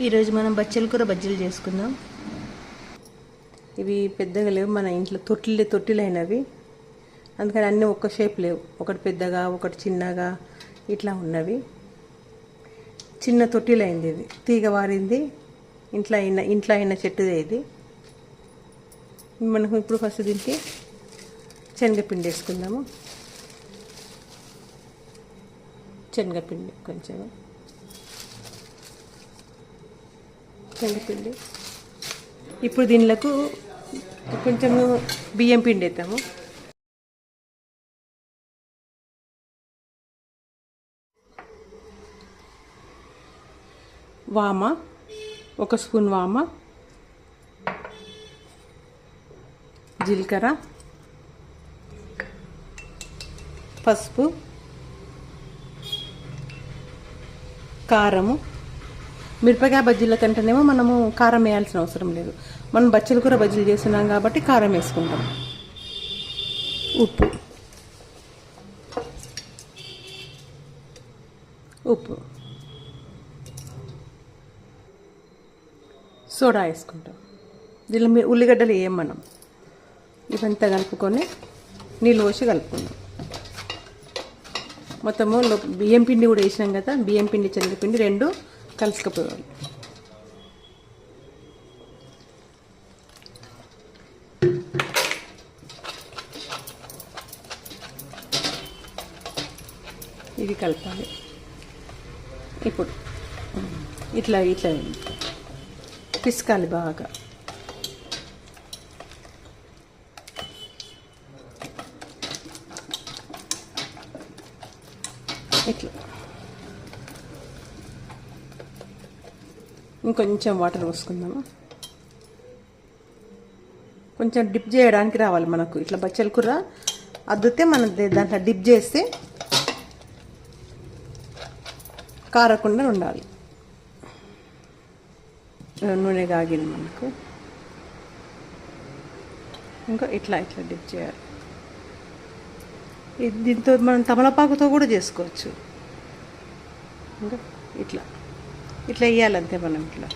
ఈరోజు మనం బచ్చల కూర బజ్జీలు చేసుకుందాం. ఇవి పెద్దగా లేవు మన ఇంట్లో తొట్టిలే తొట్టిలైనవి. అందుకని అన్నీ ఒక్క షేప్ లేవు. ఒకటి పెద్దగా ఒకటి చిన్నగా ఇట్లా ఉన్నవి. చిన్న తొట్టిలైంది ఇది. తీగ వారింది. ఇంట్లో అయిన ఇంట్లో అయిన చెట్టుదే ఇది. మనకు ఇప్పుడు ఫస్ట్ దీనికి శనగపిండి వేసుకుందాము. శనగపిండి కొంచెం. శనగపిండి ఇప్పుడు దీనిలకు కొంచెము బియ్యం పిండి వేద్దాము. వామ ఒక స్పూన్ వామ జీలకర్ర పసుపు కారము మిరపకాయ బజ్జీల కంటేనేమో మనము కారం వేయాల్సిన అవసరం లేదు. మనం బచ్చల కూర బజ్జీలు చేస్తున్నాం కాబట్టి కారం వేసుకుంటాం. ఉప్పు. ఉప్పు. సోడా వేసుకుంటాం. దీనిలో మీ ఉల్లిగడ్డలు వేయం మనం? ఇవంతా కలుపుకొని నీళ్ళు పోసి కలుపుకుందాం మొత్తము బియ్యం పిండి కూడా వేసినాం కదా బియ్యం పిండి శనగపిండి రెండు కలుసుకుపోవాలి ఇది కలపాలి ఇప్పుడు ఇట్లా ఇట్లా పిసకాలి బాగా ఇట్లా ఇంకొంచెం వాటర్ పోసుకుందాము? కొంచెం డిప్ చేయడానికి రావాలి మనకు. ఇట్లా బచ్చల కూర అద్దితే మనం దాంట్లో డిప్ చేస్తే కారకుండా ఉండాలి. నూనె కాగింది మనకు. ఇంకా ఇట్లా ఇట్లా డిప్ చేయాలి. దీంతో మనం తమలపాకుతో కూడా చేసుకోవచ్చు. ఇంకా ఇట్లా. ఇట్లా వేయాలంతే మనం ఇట్లా.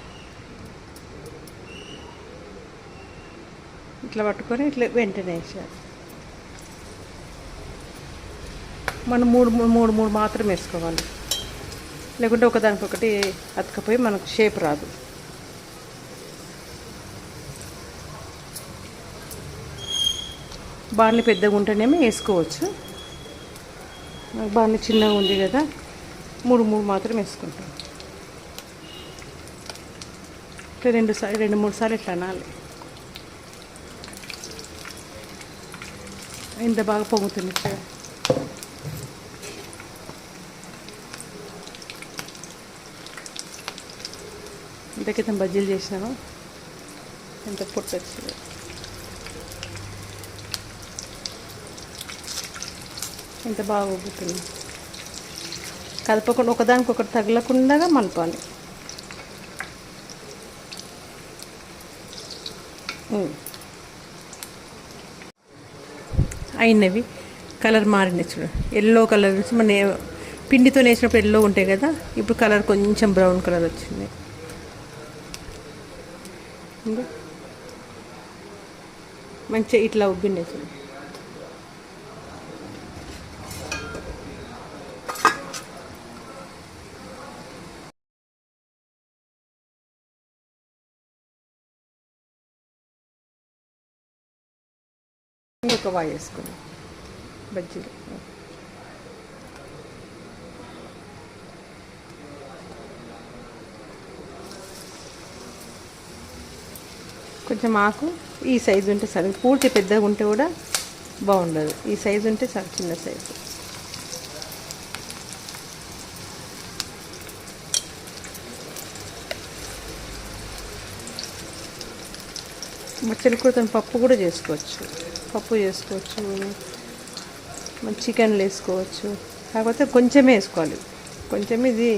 ఇట్లా పట్టుకొని ఇట్లా వెంటనే వేసేయాలి. మనం మూడు మూడు మూడు మూడు మాత్రం వేసుకోవాలి. లేకుంటే ఒకదానికొకటి అతకపోయి మనకు షేప్ రాదు. బాణలు పెద్దగా ఉంటేనేమో వేసుకోవచ్చు. నాకు చిన్నగా ఉంది కదా మూడు మూడు మాత్రం వేసుకుంటాం. ఇట్లా రెండు సార్లు రెండు మూడు సార్లు ఇట్లా అనాలి. ఇంత బాగా పొంగుతుంది ఇక్కడ ఇంత క్రితం బజ్జీలు చేసినాను ఎంత పొట్టు వచ్చింది. ఎంత బాగా ఉబ్బుతుంది. కదపకుండా ఒకదానికొకటి తగలకుండా మలపాలి. అయినవి. కలర్ మారినాయి చూడు. ఎల్లో కలర్ నుంచి మన పిండితో వేసినప్పుడు ఎల్లో ఉంటాయి కదా ఇప్పుడు కలర్ కొంచెం బ్రౌన్ కలర్ వచ్చింది. మంచిగా ఇట్లా ఉబ్బిండే చూడు. ఇంకొక వాయి వేసుకుని బజ్జీలు కొంచెం ఆకు. ఈ సైజు ఉంటే సరే. పూర్తి పెద్దగా ఉంటే కూడా బాగుండదు. ఈ సైజు ఉంటే చాలా చిన్న సైజు. మచ్చలు కూడా పప్పు కూడా చేసుకోవచ్చు. పప్పు చేసుకోవచ్చు చికెన్లు వేసుకోవచ్చు. కాకపోతే కొంచెమే వేసుకోవాలి. కొంచెం ఇది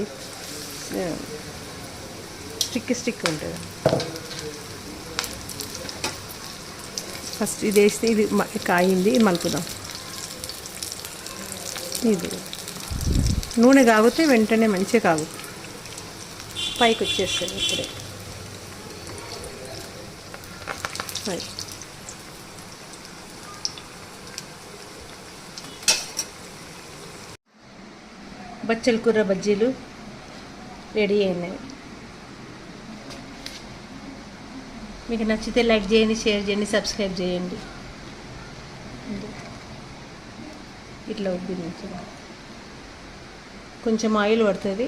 స్టిక్ స్టిక్ ఉంటుంది. ఫస్ట్ ఇది వేస్తే ఇది కాయింది మలుపుదాం. ఇది. నూనె కాగితే వెంటనే మంచిగా కాగుతుంది పైకి వచ్చేస్తుంది ఇప్పుడే. బచ్చల కూర బజ్జీలు రెడీ అయినాయి. మీకు నచ్చితే లైక్ చేయండి షేర్ చేయండి సబ్స్క్రైబ్ చేయండి. ఇట్లా ఉబ్బింది కొంచెం ఆయిల్ పడుతుంది.